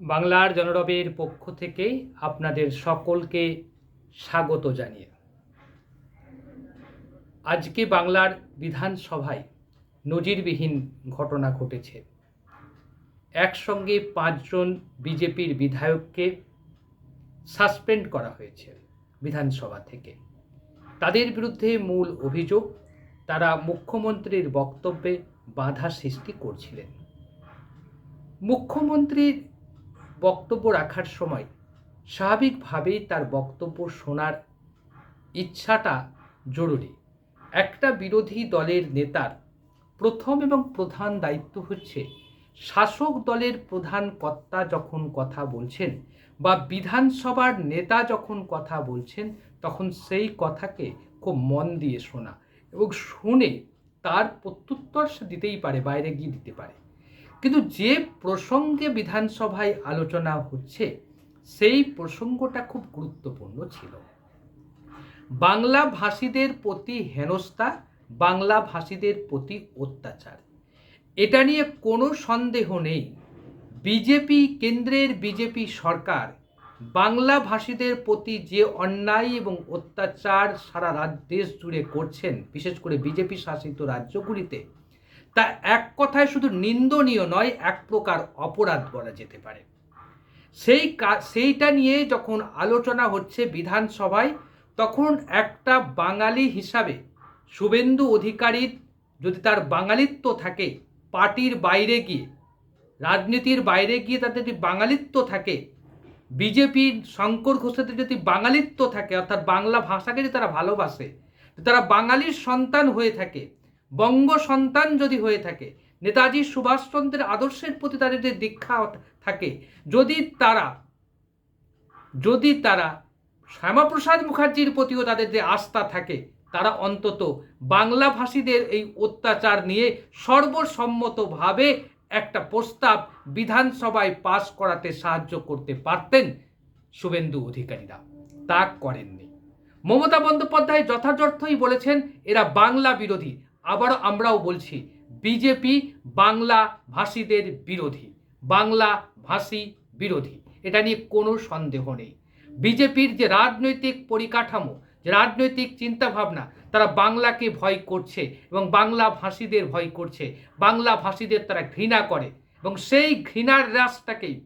বাংলার জনরবের পক্ষ থেকে আপনাদের সকলকে স্বাগত জানিয়ে। আজকে বাংলার বিধানসভায় নজিরবিহীন ঘটনা ঘটেছে। একসঙ্গে পাঁচজন বিজেপির বিধায়ককে সাসপেন্ড করা হয়েছে বিধানসভা থেকে। তাদের বিরুদ্ধে মূল অভিযোগ, তারা মুখ্যমন্ত্রীর বক্তব্যে বাধা সৃষ্টি করছিলেন। মুখ্যমন্ত্রীর বক্তব্য রাখার সময় স্বাভাবিকভাবেই তার বক্তব্য শোনার ইচ্ছাটা জরুরি। একটা বিরোধী দলের নেতার প্রথম এবং প্রধান দায়িত্ব হচ্ছে শাসক দলের প্রধান কর্তা যখন কথা বলছেন বা বিধানসভার নেতা যখন কথা বলছেন, তখন সেই কথাকে খুব মন দিয়ে শোনা এবং শুনে তার প্রত্যুত্তর দিতেই পারে, বাইরে গিয়ে দিতে পারে। কিন্তু যে প্রসঙ্গে বিধানসভায় আলোচনা হচ্ছে, সেই প্রসঙ্গটা খুব গুরুত্বপূর্ণ ছিল। বাংলা ভাষীদের প্রতি হেনস্থা, বাংলা ভাষীদের প্রতি অত্যাচার। এটা নিয়ে কোনো সন্দেহ নেই। বিজেপি কেন্দ্রের বিজেপি সরকার বাংলা ভাষীদের প্রতি যে অন্যায় এবং অত্যাচার সারা দেশ জুড়ে করছেন, বিশেষ করে বিজেপি শাসিত রাজ্যগুলিতে তা এক কথায় শুধু নিন্দনীয় নয়, এক প্রকার অপরাধ বলা যেতে পারে। সেই সেইটা নিয়ে যখন আলোচনা হচ্ছে বিধানসভায়, তখন একটা বাঙালি হিসাবে শুভেন্দু অধিকারীর যদি তার বাঙালিত্ব থাকে পার্টির বাইরে গিয়ে, রাজনীতির বাইরে গিয়ে তাদের যদি বাঙালিত্ব থাকে, বিজেপির শঙ্কর ঘোষেদের যদি বাঙালিত্ব থাকে, অর্থাৎ বাংলা ভাষাকে যদি তারা ভালোবাসে তারা বাঙালির সন্তান হয়ে থাকে বঙ্গ সন্তান যদি হয়ে থাকে, নেতাজি সুভাষচন্দ্রের আদর্শের প্রতি তাদের যে দীক্ষা থাকে, যদি তারা যদি তারা শ্যামাপ্রসাদ মুখার্জির প্রতিও তাদের যে আস্থা থাকে, তারা অন্তত বাংলা ভাষীদের এই অত্যাচার নিয়ে সর্বসম্মতভাবে একটা প্রস্তাব বিধানসভায় পাশ করাতে সাহায্য করতে পারতেন শুভেন্দু অধিকারীরা। তা করেননি। মমতা বন্দ্যোপাধ্যায় যথাযথই বলেছেন, এরা বাংলা বিরোধী। আবারও আমরাও বলছি, বিজেপি বাংলা ভাষীদের বিরোধী, বাংলা ভাষী বিরোধী। এটা নিয়ে কোনো সন্দেহ নেই। বিজেপির যে রাজনৈতিক পরিকাঠামো, যে রাজনৈতিক চিন্তাভাবনা, তারা বাংলাকে ভয় করছে এবং বাংলা ভাষীদের ভয় করছে। বাংলা ভাষীদের তারা ঘৃণা করে এবং সেই ঘৃণার রাসটাকেই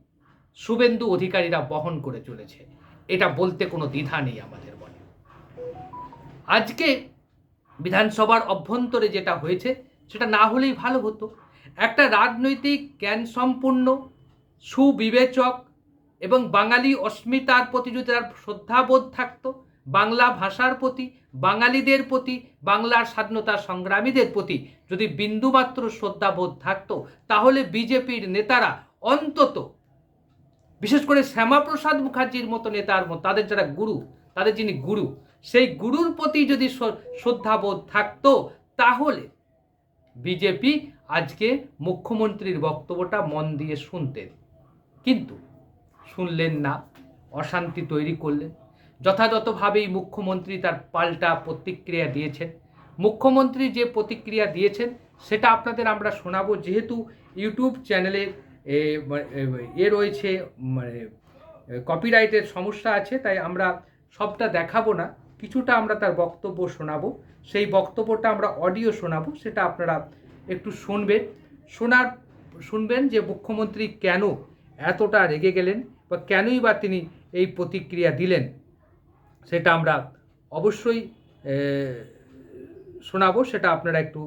শুভেন্দু অধিকারীরা বহন করে চলেছে। এটা বলতে কোনো দ্বিধা নেই আমাদের মনে। আজকে বিধানসভার অভ্যন্তরে যেটা হয়েছে, সেটা না হলেই ভালো হতো। একটা রাজনৈতিক জ্ঞান সম্পূর্ণ, সুবিবেচক এবং বাঙালি অস্মিতার প্রতি যদি তার শ্রদ্ধাবোধ থাকতো, বাংলা ভাষার প্রতি, বাঙালিদের প্রতি, বাংলার স্বাধীনতা সংগ্রামীদের প্রতি যদি বিন্দুমাত্র শ্রদ্ধাবোধ থাকতো, তাহলে বিজেপির নেতারা অন্তত, বিশেষ করে শ্যামাপ্রসাদ মুখার্জির মতো নেতার মতো, তাদের যারা গুরু, তাদের যিনি গুরু সেই গুরুর প্রতি যদি শ্রদ্ধাবোধ থাকতো তাহলে বিজেপি আজকে মুখ্যমন্ত্রীর বক্তব্যটা মন দিয়ে শুনতেন। কিন্তু শুনলেন না অশান্তি তৈরি করলেন। যথাযথভাবেই মুখ্যমন্ত্রী তার পাল্টা প্রতিক্রিয়া দিয়েছেন। মুখ্যমন্ত্রী যে প্রতিক্রিয়া দিয়েছেন সেটা আপনাদের আমরা শোনাবো। যেহেতু ইউটিউব চ্যানেলে এ, এ, এ রয়েছে মানে কপিরাইটের সমস্যা আছে তাই আমরা সবটা দেখাবো না। কিছুটা আমরা তার বক্তব্য শোনাবো। সেই বক্তব্যটা আমরা অডিও শোনাবো, সেটা আপনারা একটু শুনবেন। শোনার, শুনবেন যে মুখ্যমন্ত্রী কেন এতটা রেগে গেলেন বা কেনই বা তিনি এই প্রতিক্রিয়া দিলেন, সেটা আমরা অবশ্যই শোনাবো, সেটা আপনারা একটু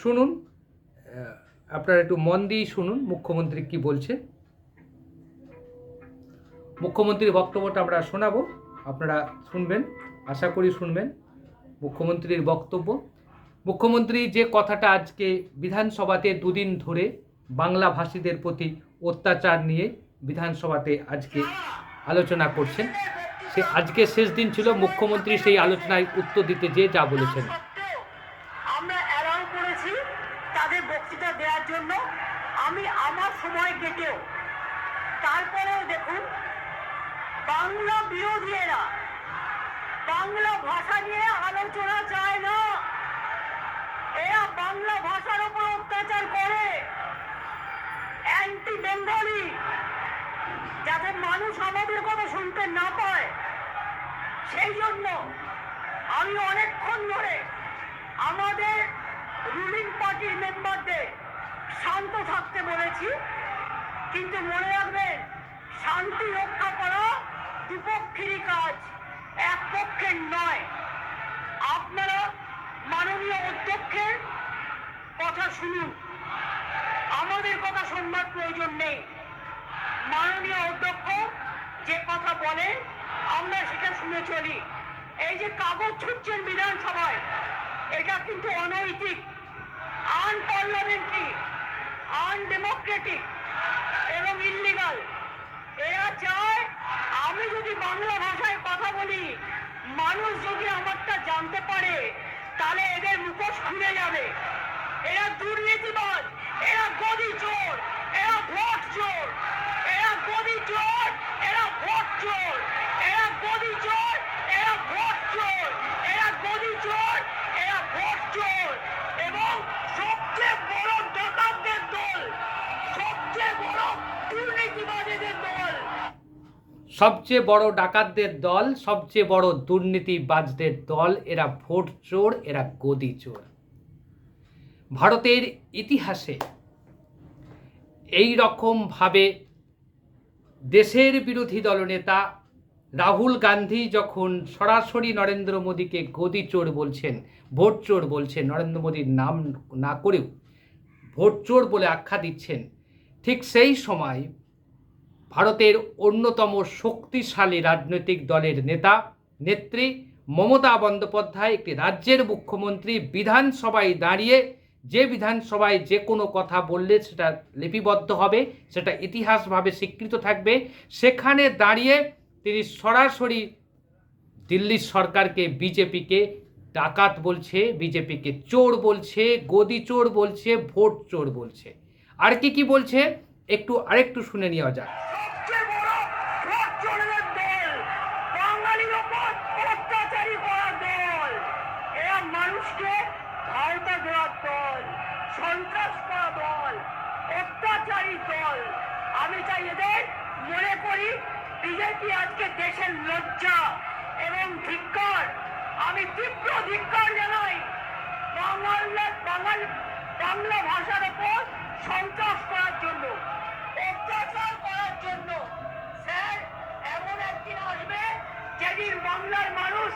শুনুন। আপনারা একটু মন দিয়েই শুনুন, মুখ্যমন্ত্রী কি বলছে। মুখ্যমন্ত্রীর বক্তব্যটা আমরা শোনাবো, আপনারা শুনবেন। আশা করি শুনবেন মুখ্যমন্ত্রীর বক্তব্য। মুখ্যমন্ত্রী যে কথাটা আজকে বিধানসভাতে দুদিন ধরে বাংলা ভাষীদের প্রতি অত্যাচার নিয়ে বিধানসভাতে আজকে আলোচনা করছেন, সে আজকে শেষ দিন ছিল, মুখ্যমন্ত্রী সেই আলোচনায় উত্তর দিতে যে যা বলেছেন। বাংলা ভাষা নিয়ে আলোচনা চায় না। এরা বাংলা ভাষার উপর অত্যাচার করে। অ্যান্টি বেঙ্গলি যাতে মানুষ আমাদের কথা শুনতে না পায়। সেই জন্য আমি অনেকক্ষণ ধরে আমাদের রুলিং পার্টির মেম্বারদের শান্ত থাকতে বলেছি। কিন্তু মনে রাখবেন, শান্তি রক্ষা করা দুপক্ষেরই কাজ। এক পক্ষের নয়। আপনারা মাননীয় অধ্যক্ষের কথা শুনুন। আমাদের কথা শুনবার প্রয়োজন নেই। মাননীয় অধ্যক্ষ যে কথা বলে, আমরা সেটা শুনে চলি। এই যে কাগজ ছুটছেন বিধানসভায়, এটা কিন্তু অনৈতিক, আনপার্লামেন্টারি, আনডেমোক্রেটিক এবং ইল্লিগাল। এরা চায় আমি যদি বাংলা ভাষায় কথা বলি, মানুষ যদি আমারটা জানতে পারে, তাহলে এদের মুখোশ খুলে যাবে। এরা দুর্নীতিবাদ এরা গদি চোর এরা ভোট চোর এরা গদি চোর এরা ভোট চোর এরা গদি চোর এরা ভোট চোর এরা গদি চোর এরা ভোট চোর এবং সবচেয়ে বড় ডাকাতদের দল সবচেয়ে বড় দুর্নীতিবাজীদের দল সবচেয়ে বড় ডাকাতদের দল, সবচেয়ে বড় দুর্নীতিবাজদের দল, এরা ভোট চোর, এরা গদি চোর। ভারতের ইতিহাসে এই রকমভাবে দেশের বিরোধী দলনেতা রাহুল গান্ধী যখন সরাসরি নরেন্দ্র মোদীকে গদি চোর বলছেন, ভোট চোর বলছেন, নরেন্দ্র মোদীর নাম না করেও ভোট চোর বলে আখ্যা দিচ্ছেন, ঠিক সেই সময় ভারতের অন্যতম শক্তিশালী রাজনৈতিক দলের নেতা, নেত্রী মমতা বন্দ্যোপাধ্যায় একটি রাজ্যের মুখ্যমন্ত্রী বিধানসভায় দাঁড়িয়ে যে বিধানসভায় যে কোনো কথা বললে সেটা লিপিবদ্ধ হবে, সেটা ইতিহাসভাবে স্বীকৃত থাকবে। সেখানে দাঁড়িয়ে তিনি সরাসরি দিল্লির সরকারকে, বিজেপিকে ডাকাত বলছে, বিজেপিকে চোর বলছে, গদি চোর বলছে, ভোট চোর বলছে। আর কি কি বলছে? একটু আরেকটু শুনে নেওয়া যাক সবচেয়ে বড় ভোট চোরের দল বাঙালির ওপর অত্যাচারী করার দল এরা মানুষকে ভাওতা দেওয়ার দল সন্ত্রাস করা দল অত্যাচারী দল আমি এদের মনে করি বিজেপি আজকে দেশের লজ্জা এবং ধিক্কার। আমি তীব্র ধিক্কার জানাই বাংলা বাঙাল বাংলা ভাষার ওপর সন্ত্রাস করার জন্য, অত্যাচার করার জন্য। স্যার, এমন একদিন আসবে যেদিন বাংলার মানুষ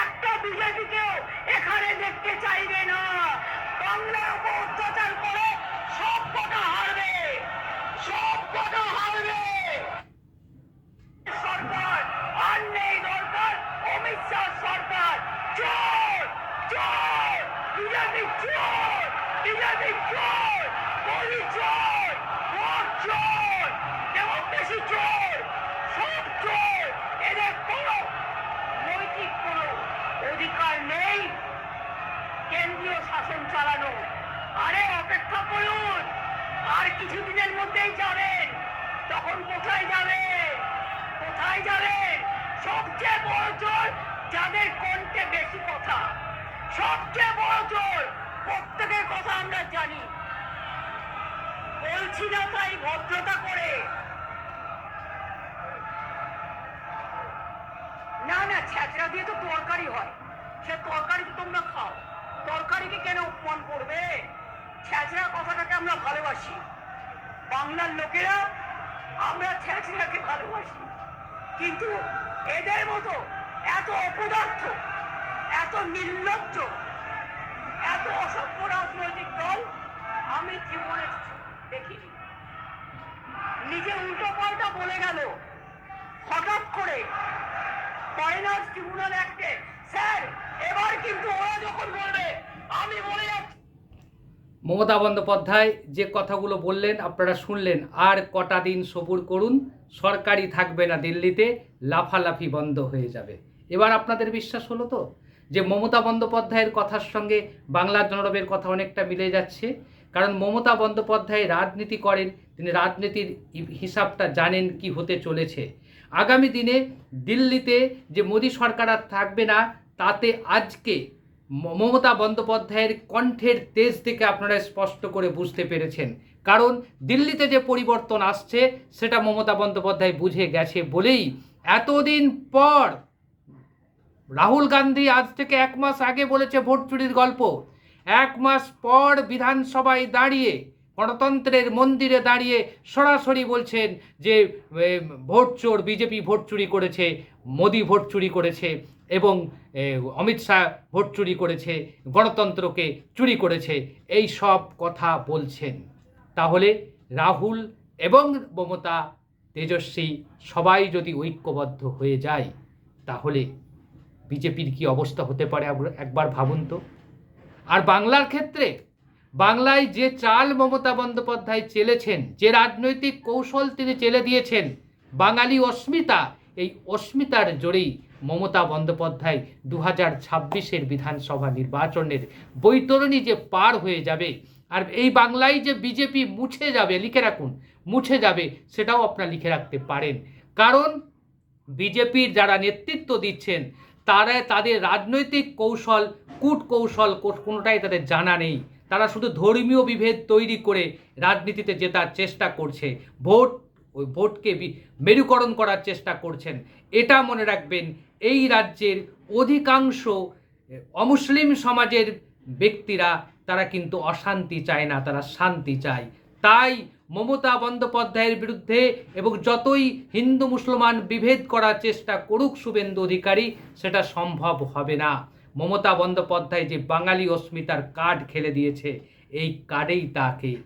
একটা বিজেপিকেও এখানে দেখতে চাইবে না। বাংলার উপর অত্যাচার করে সব কটা হারবে সব কটা হারবে সরকার আর নেই দরকার অমিত শাহ সরকার চোর চোর বিজেপি চোর বিজেপি চোর মোদী চোর ভোট চোর ডেমোক্রেসি চোর সব চোর এদের কোনো নৈতিক কোনো অধিকার নেই কেন্দ্রীয় শাসন চালানো আরে অপেক্ষা করুন আর কিছুদিনের মধ্যেই যাবেন তখন কোথায় যাবে? কোথায় যাবে? সবচেয়ে বড় জোর যাদের কণ্ঠে বেশি কথা। সবচেয়ে বড় জোর প্রত্যেকের কথা আমরা জানি। বলছি না তাই ভদ্রতা করে। না না, ছ্যাঁচড়া দিয়ে তো তরকারি হয়। সে তরকারি তোমরা খাও। তরকারিকে কেন অপমান করবে? ছ্যাঁচড়া কথাটাকে আমরা ভালোবাসি। বাংলার লোকেরা আমরা ছ্যাঁচড়াকে ভালোবাসি। কিন্তু এদের মতো এত অপদার্থ, এত নির্লজ্জ, এত অসভ্য রাজনৈতিক দল আমি জীবনে দেখিনি। নিজে উল্টো পাল্টা বলে গেল। হঠাৎ করে ফরেনার্স ট্রিব্যুনাল অ্যাক্টে স্যার, এবার কিন্তু ওরা যখন বলবে, আমি বলে যাচ্ছি। মমতা বন্দ্যোপাধ্যায় যে কথাগুলো বললেন, আপনারা শুনলেন, আর কটা দিন সবুর করুন সরকারি থাকবে না দিল্লিতে, লাফালাফি বন্ধ হয়ে যাবে। এবার আপনাদের বিশ্বাস হলো তো যে মমতা বন্দ্যোপাধ্যায়ের কথার সঙ্গে বাংলার জনরবের কথা অনেকটা মিলে যাচ্ছে, কারণ মমতা বন্দ্যোপাধ্যায় রাজনীতি করেন, তিনি রাজনীতির হিসাবটা জানেন কি হতে চলেছে। আগামী দিনে দিল্লিতে যে মোদী সরকার আর থাকবে না, তাতে আজকে মমতা বন্দ্যোপাধ্যায়ের কণ্ঠের তেজ থেকে আপনারা স্পষ্ট করে বুঝতে পেরেছেন। কারণ দিল্লিতে যে পরিবর্তন আসছে, সেটা মমতা বন্দ্যোপাধ্যায় বুঝে গেছে বলেই। এতদিন পর রাহুল গান্ধী আজ থেকে এক মাস আগে বলেছে ভোট চুরির গল্প। এক মাস পর বিধানসভায় দাঁড়িয়ে গণতন্ত্রের মন্দিরে দাঁড়িয়ে সরাসরি বলছেন যে ভোট চোর, বিজেপি ভোট চুরি করেছে, মোদি ভোট চুরি করেছে এবং অমিত শাহ ভোট চুরি করেছে, গণতন্ত্রকে চুরি করেছে, এই সব কথা বলছেন। তাহলে রাহুল এবং মমতা তেজস্বী সবাই যদি ঐক্যবদ্ধ হয়ে যায়, তাহলে বিজেপির কি অবস্থা হতে পারে, একবার ভাবুন তো? আর বাংলার ক্ষেত্রে বাংলায় যে চাল মমতা বন্দ্যোপাধ্যায় চেলেছেন, যে রাজনৈতিক কৌশল তিনি চেলে দিয়েছেন, বাঙালি অস্মিতা, এই অস্মিতার জোরেই মমতা বন্দ্যোপাধ্যায় দু হাজার ছাব্বিশের বিধানসভা নির্বাচনের বৈতরণী যে পার হয়ে যাবে, আর এই বাংলায় যে বিজেপি মুছে যাবে, লিখে রাখুন, মুছে যাবে, সেটাও আপনারা লিখে রাখতে পারেন। কারণ বিজেপির যারা নেতৃত্ব দিচ্ছেন, তারা তাদের রাজনৈতিক কৌশল কূট কৌশল কোনোটাই তাদের জানা নেই। তারা শুধু ধর্মীয় বিভেদ তৈরি করে রাজনীতিতে জেতার চেষ্টা করছে। ভোট, ওই ভোটকে মেরুকরণ করার চেষ্টা করছেন। এটা মনে রাখবেন, এই রাজ্যের অধিকাংশ অমুসলিম সমাজের ব্যক্তিরা, তারা কিন্তু অশান্তি চায় না, তারা শান্তি চায়। তাই মমতা বন্দ্যোপাধ্যায়ের বিরুদ্ধে এবং যতই হিন্দু মুসলমান বিভেদ করার চেষ্টা করুক শুভেন্দু অধিকারী, সেটা সম্ভব হবে না। মমতা বন্দ্যোপাধ্যায় যে বাঙালি অস্মিতার কার্ড খেলে দিয়েছে, এই কার্ডেই তাকে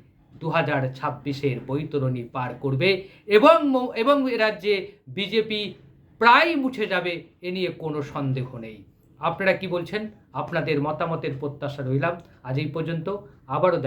দু হাজার ছাব্বিশের বৈতরণী পার করবে এবং এবং রাজ্যে বিজেপি প্রায় মুছে যাবে, এ নিয়ে কোনো সন্দেহ নেই। আপনারা কি বলছেন? আপনাদের মতামতের প্রত্যাশা রইলাম। আজ এই পর্যন্ত, আবারও দেখা